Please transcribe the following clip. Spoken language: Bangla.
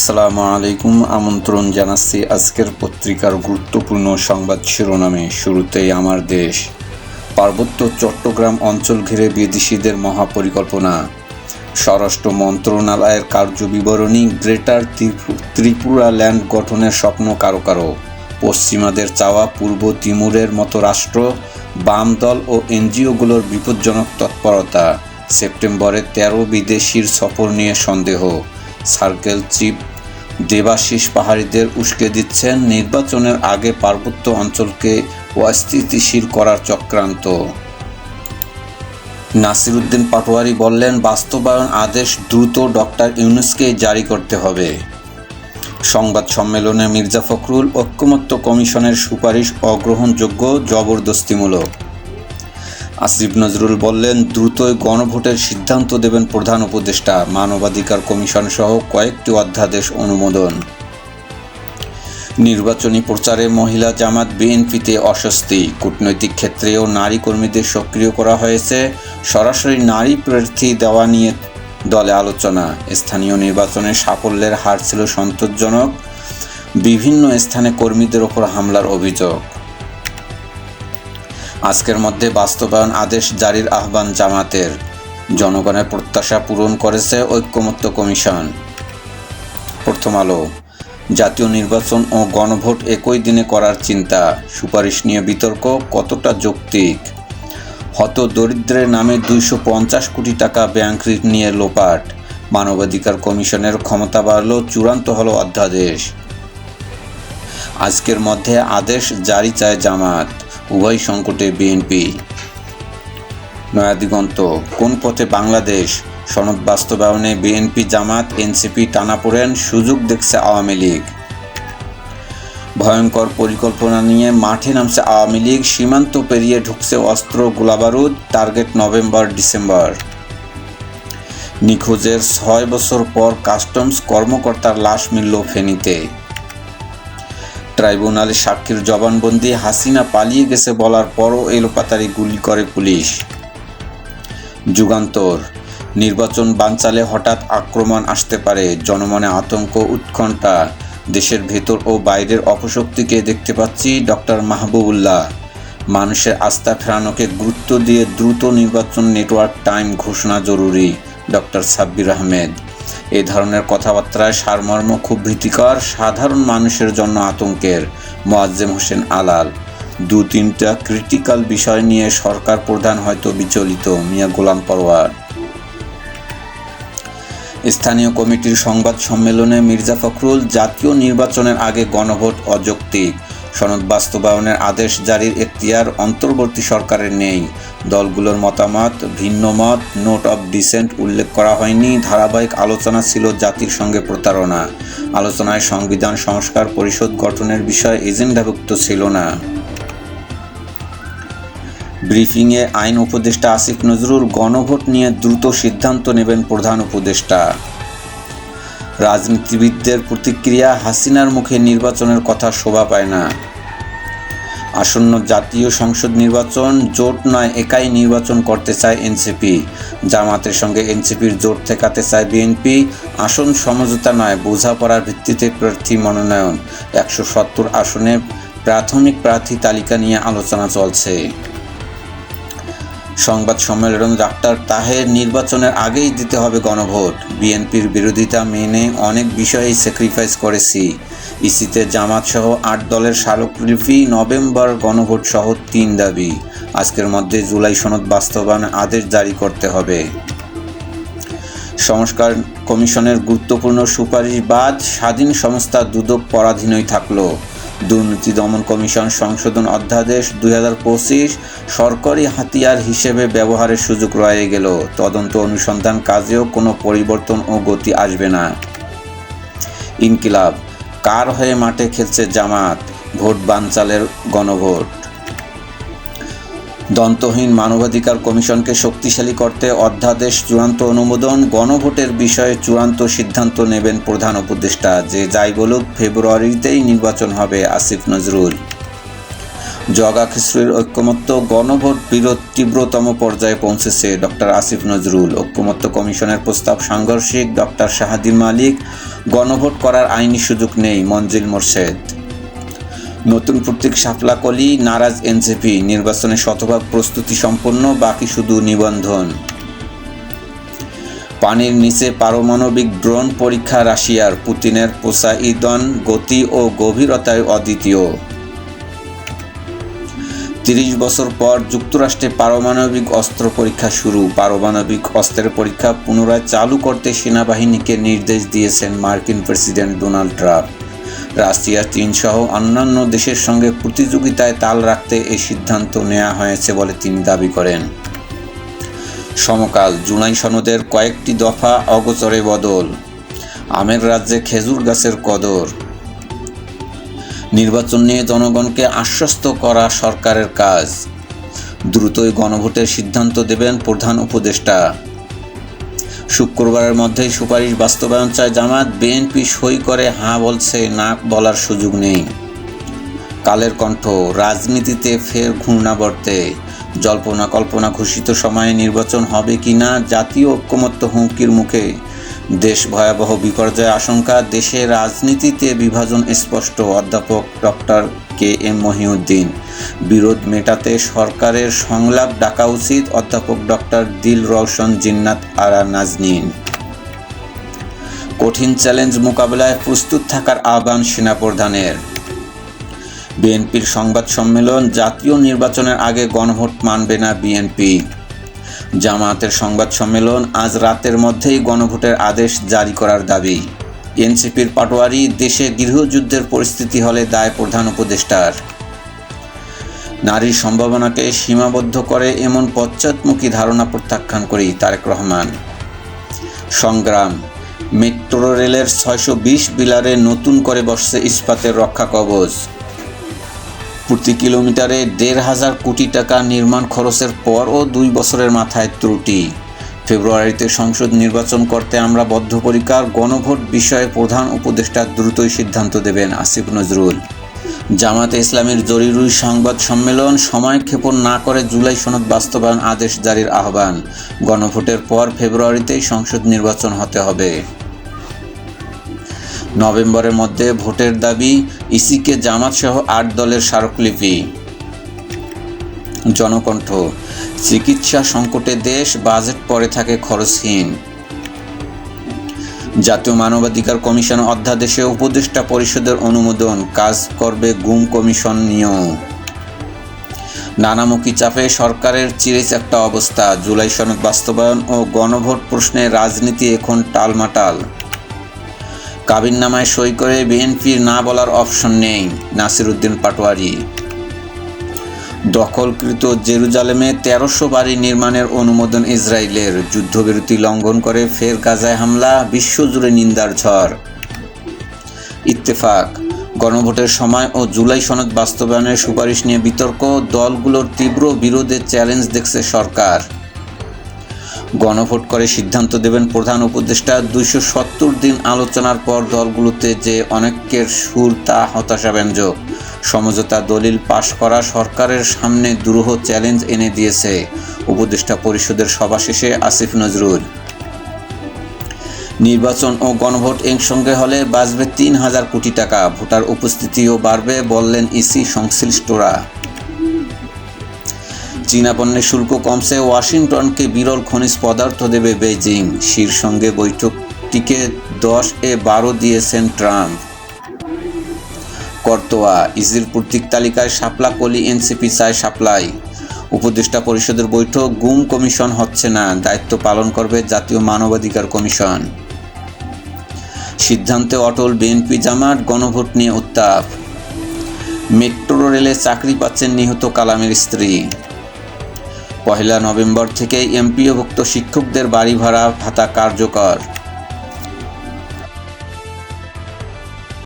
আসসালামু আলাইকুম। আমন্ত্রণ জানাচ্ছি আজকের পত্রিকার গুরুত্বপূর্ণ সংবাদ শিরোনামে। শুরুতেই আমার দেশ। পার্বত্য চট্টগ্রাম অঞ্চল ঘিরে বিদেশিদের মহাপরিকল্পনা। স্বরাষ্ট্র মন্ত্রণালয়ের কার্যবিবরণী গ্রেটার ত্রিপুরা ল্যান্ড গঠনের স্বপ্ন কারও কারও। পশ্চিমাদের চাওয়া পূর্ব তিমুরের মতো রাষ্ট্র, বাম দল ও এনজিওগুলোর বিপজ্জনক তৎপরতা। সেপ্টেম্বরে তেরো বিদেশির সফর নিয়ে সন্দেহ। সার্কেল চিফ দেবাশিস পাহাড়িদের উস্কে দিচ্ছেন নির্বাচনের আগে পার্বত্য অঞ্চলকে অস্থিতিশীল করার চক্রান্ত। নাসিরুদ্দিন পাটোয়ারি বললেন, বাস্তবায়ন আদেশ দ্রুত ডক্টর ইউনুসকে জারি করতে হবে। সংবাদ সম্মেলনে মির্জা ফখরুল ঐক্যমত্য কমিশনের সুপারিশ অগ্রহণযোগ্য, জবরদস্তিমূলক। আসিফ নজরুল বললেন, দ্রুতই গণভোটের সিদ্ধান্ত দেবেন প্রধান উপদেষ্টা, মানবাধিকার কমিশন সহ কয়েকটি অধ্যাদেশ অনুমোদন। নির্বাচনী প্রচারে মহিলা জামাত বিএনপিতে অস্বস্তি। কূটনৈতিক ক্ষেত্রেও নারী কর্মীদের সক্রিয় করা হয়েছে। সরাসরি নারী প্রার্থী দেওয়া নিয়ে দলে আলোচনা। স্থানীয় নির্বাচনে সাফল্যের হার ছিল সন্তোষজনক। বিভিন্ন স্থানে কর্মীদের ওপর হামলার অভিযোগ। আজকের মধ্যে বাস্তবায়ন আদেশ জারির আহ্বান জামাতের। জনগণের প্রত্যাশা পূরণ করেছে ঐক্যমত্য কমিশন। প্রথম আলো, জাতীয় নির্বাচন ও গণভোট একই দিনে করার চিন্তা, সুপারিশ নিয়ে বিতর্ক কতটা যৌক্তিক? হত দরিদ্রের নামে দুইশো পঞ্চাশ কোটি টাকা ব্যাংক ঋণ নিয়ে লোপাট, মানবাধিকার কমিশনের ক্ষমতা বাড়ল চূড়ান্ত হল অধ্যাদেশ। আজকের মধ্যে আদেশ জারি চায় জামাত। উভয় সংকটে বিএনপি। নয়াদিগন্ত, কোন পথে বাংলাদেশ? সনদ বাস্তবায়নে বিএনপি জামাত, এনসিপি টানাপোড়েন সুযোগ দেখছে আওয়ামী লীগ। ভয়ঙ্কর পরিকল্পনা নিয়ে মাঠে নামছে আওয়ামী লীগ, সীমান্ত পেরিয়ে ঢুকছে অস্ত্র গোলাবারুদ, টার্গেট নভেম্বর, ডিসেম্বর। নিখোঁজের ছয় বছর পর কাস্টমস কর্মকর্তার লাশ মিলল ফেনীতে। ট্রাইব্যুনালে সাক্ষীর জবানবন্দি, হাসিনা পালিয়ে গেছে বলার পরও এলোপাতারি গুলি করে পুলিশ। যুগান্তর, নির্বাচন বানচালে হঠাৎ আক্রমণ আসতে পারে, জনমনে আতঙ্ক উৎকণ্ঠা। দেশের ভেতর ও বাইরের অপশক্তিকে দেখতে পাচ্ছি ডক্টর মাহবুবুল্লাহ। মানুষের আস্থা ফেরানোকে গুরুত্ব দিয়ে দ্রুত নির্বাচন নেটওয়ার্ক টাইম ঘোষণা জরুরি, ডক্টর সাব্বির আহমেদ। এই ধরনের কথাবার্তায় সারমর্ম খুব ভীতিকর, সাধারণ মানুষের জন্য আতঙ্কের, মোয়াজ্জেম হোসেন আলাল। দু তিনটা ক্রিটিক্যাল বিষয় নিয়ে সরকার প্রধান হয়তো বিচলিত, মিয়া গোলাম পরওয়ার। স্থানীয় কমিটির সংবাদ সম্মেলনে মির্জা ফখরুল জাতীয় নির্বাচনের আগে গণভোট অযৌক্তিক। সনদ বাস্তবায়নের আদেশ জারির এখতিয়ার অন্তর্বর্তী সরকারের নেই। দলগুলোর মতামত, ভিন্ন মত, নোট অব ডিসেন্ট উল্লেখ করা হয়নি। ধারাবাহিক আলোচনা ছিল জাতির সঙ্গে প্রতারণা। আলোচনায় সংবিধান সংস্কার পরিষদ গঠনের বিষয় এজেন্ডাভুক্ত ছিল না। ব্রিফিংয়ে আইন উপদেষ্টা আসিফ নজরুল গণভোট নিয়ে দ্রুত সিদ্ধান্ত নেবেন প্রধান উপদেষ্টা। রাজনীতিবিদদের প্রতিক্রিয়া হাসিনার মুখে নির্বাচনের কথা শোভা পায় না। আসন্ন জাতীয় সংসদ নির্বাচন জোট নয়, একাই নির্বাচন করতে চায় এনসিপি। জামাতের সঙ্গে এনসিপির জোট ঠেকাতে চায় বিএনপি। আসন সমঝোতা নয়, বোঝাপড়ার ভিত্তিতে প্রার্থী মনোনয়ন। একশো সত্তর আসনে প্রাথমিক প্রার্থী তালিকা নিয়ে আলোচনা চলছে। সংবাদ সম্মেলন ডাক্তার তাহের নির্বাচনের আগেই দিতে হবে গণভোট। বিএনপির বিরোধিতা মেনে অনেক বিষয়েই স্যাক্রিফাইস করেছি। ইসিতে জামাত সহ আট দলের স্মারকলিপি নভেম্বর গণভোট সহ তিন দাবি। আজকের মধ্যে জুলাই সনদ বাস্তবায়ন আদেশ জারি করতে হবে। সংস্কার কমিশনের গুরুত্বপূর্ণ সুপারিশ বাদ স্বাধীন সংস্থা দুদক পরাধীনই থাকল। দুর্নীতি দমন কমিশন সংশোধন অধ্যাদেশ দু হাজার পঁচিশ সরকারি হাতিয়ার হিসেবে ব্যবহারের সুযোগ রয়ে গেল। তদন্ত অনুসন্ধান কাজেও কোনো পরিবর্তন ও গতি আসবে না। ইনকিলাব, কার হয়ে মাঠে খেলছে জামাত? ভোট বানচালের গণভোট। দন্তহীন মানবাধিকার কমিশনকে শক্তিশালী করতে অধ্যাদেশ, চূড়ান্ত অনুমোদন, গণভোটের বিষয়ে চূড়ান্ত সিদ্ধান্ত নেবেন প্রধান উপদেষ্টা। যে যাই বলুক, ফেব্রুয়ারিতেই নির্বাচন হবে আসিফ নজরুল। জগা খিচুড়ির ঐক্যমত্য, গণভোট বিরোধ তীব্রতম পর্যায়ে পৌঁছেছে ডক্টর আসিফ নজরুল। ঐক্যমত্য কমিশনের প্রস্তাব সাংঘর্ষিক ডক্টর শাহাদিন মালিক। গণভোট করার আইনি সুযোগ নেই, মঞ্জিল মোর্শেদ। নতুন প্রতীক শাপলাকলি নারাজ এনসিপি, নির্বাচনে শতভাগ প্রস্তুতি সম্পন্ন, বাকি শুধু নিবন্ধন। পানির নিচে পারমাণবিক ড্রোন পরীক্ষা রাশিয়ার, পুতিনের পোসাইদন গতি ও গভীরতায় অদ্বিতীয়। তিরিশ বছর পর যুক্তরাষ্ট্রে পারমাণবিক অস্ত্র পরীক্ষা শুরু। পারমাণবিক অস্ত্রের পরীক্ষা পুনরায় চালু করতে সেনাবাহিনীকে নির্দেশ দিয়েছেন মার্কিন প্রেসিডেন্ট ডোনাল্ড ট্রাম্প। রাশিয়া চীন সহ অন্যান্য দেশের সঙ্গে প্রতিযোগিতায় তাল রাখতে এই সিদ্ধান্ত নেওয়া হয়েছে বলে তিনি দাবি করেন। সমকাল জুলাই সনদের কয়েকটি দফা অগোচরে বদল। আমের রাজ্যে খেজুর গাছের কদর। নির্বাচন নিয়ে জনগণকে আশ্বস্ত করা সরকারের কাজ। দ্রুতই গণভোটের সিদ্ধান্ত দেবেন প্রধান উপদেষ্টা। শুক্রবারের মধ্যেই সুপারিশ বাস্তবায়ন চায় জামাত বিএনপি সই করে হাঁ বলছে, না বলার সুযোগ নেই। কালের কণ্ঠ, রাজনীতিতে ফের ঘূর্ণাবর্তে জল্পনা কল্পনা ঘোষিত সময়ে নির্বাচন হবে কি না, জাতীয় ঐক্যমত্য হুমকির মুখে। দেশ ভয়াবহ বিপর্যয় আশঙ্কা দেশে রাজনীতিতে বিভাজন স্পষ্ট, অধ্যাপক ডক্টর কে এম মহিউদ্দিন। বিরোধ মেটাতে সরকারের সংলাপ ডাকা উচিত, অধ্যাপক ডক্টর দিল রওশন, জিন্নাত আরা নাজনীন। কঠিন চ্যালেঞ্জ মোকাবেলায় প্রস্তুত থাকার আহ্বান সেনাপ্রধানের। বিএনপির সংবাদ সম্মেলন, জাতীয় নির্বাচনের আগে গণভোট মানবে না বিএনপি। জামায়াতের সংবাদ সম্মেলন আজ রাতের মধ্যেই গণভোটের আদেশ জারি করার দাবি। এনসিপির পাটোয়ারি দেশে গৃহযুদ্ধের পরিস্থিতি হলে দায় প্রধান উপদেষ্টার। নারীর সম্ভাবনাকে সীমাবদ্ধ করে এমন পশ্চাৎমুখী ধারণা প্রত্যাখ্যান করি তারেক রহমান। সংগ্রাম, মেট্রো রেলের ছয়শো বিশ বিলারে নতুন করে বসছে ইস্পাতের রক্ষা কবচ প্রতি কিলোমিটারে দেড় হাজার কোটি টাকা নির্মাণ খরচের পরও দুই বছরের মাথায় ত্রুটি। ফেব্রুয়ারিতে সংসদ নির্বাচন করতে আমরা বদ্ধপরিকার গণভোট বিষয়ে প্রধান উপদেষ্টা দ্রুতই সিদ্ধান্ত দেবেন আসিফ নজরুল। জামাতে ইসলামের জরুরি সংবাদ সম্মেলন সময় ক্ষেপণ না করে জুলাই সনদ বাস্তবায়ন আদেশ জারির আহ্বান। গণভোটের পর ফেব্রুয়ারিতেই সংসদ নির্বাচন হতে হবে। নভেম্বরের মধ্যে ভোটের দাবি ইসিকে জামাত সহ আট দলের স্মারকলিপি। জনকণ্ঠ, চিকিৎসা সংকটে দেশ, বাজেট পরে থাকে খরচহীন। জাতীয় মানবাধিকার কমিশন অধ্যাদেশে উপদেষ্টা পরিষদের অনুমোদন, কাজ করবে গুম কমিশন নিয়েও। নানামুখী চাপে সরকারের চিরেচ একটা অবস্থা, জুলাই সনদ বাস্তবায়ন ও গণভোট প্রশ্নে রাজনীতি এখন টালমাটাল। কাবিননামায় সই করে বিএনপির না বলার অপশন নেই নাসির উদ্দিন পাটোয়ারি। দখলকৃত জেরুজালেমে তেরোশো বাড়ি নির্মাণের অনুমোদন ইসরায়েলের। যুদ্ধবিরতি লঙ্ঘন করে ফের গাজায় হামলা, বিশ্বজুড়ে নিন্দার ঝড়। ইত্তেফাক, গণভোটের সময় ও জুলাই সনদ বাস্তবায়নের সুপারিশ নিয়ে বিতর্ক, দলগুলোর তীব্র বিরোধের চ্যালেঞ্জ দেখছে সরকার। গণভোট করে সিদ্ধান্ত দেবেন প্রধান উপদেষ্টা। দুইশো সত্তর দিন আলোচনার পর দলগুলোতে যে অনেকের সুর, তা হতাশাব্যঞ্জক সমঝোতা দলিল পাশ করা সরকারের সামনে দুরূহ চ্যালেঞ্জ এনে দিয়েছে উপদেষ্টা পরিষদের সভা শেষে আসিফ নজরুল। নির্বাচন ও গণভোট একসঙ্গে হলে বাঁচবে তিন হাজার কোটি টাকা। ভোটার উপস্থিতিও বাড়বে, বললেন ইসি সংশ্লিষ্টরা। চীনা পণ্যের শুল্ক কমছে, ওয়াশিংটনকে বিরল খনিজ পদার্থ দেবে বেইজিং। শির সঙ্গে বৈঠকটিকে দশ এ বারো দিয়েছেন ট্রাম্প। কর্তোয়া ইসির প্রতীক তালিকায় শাপলা কলি এনসিপি চায় সাপ্লাই। উপদেষ্টা পরিষদের বৈঠক, গুম কমিশন হচ্ছে না, দায়িত্ব পালন করবে জাতীয় মানবাধিকার কমিশন। সিদ্ধান্তে অটল বিএনপি জামাত, গণভোট নিয়ে উত্তাপ। মেট্রো রেলে চাকরি পাচ্ছেন নিহত কালামের স্ত্রী। পহেলা নভেম্বর থেকে এমপিওভুক্ত শিক্ষকদের বাড়ি ভাড়া ভাতা কার্যকর।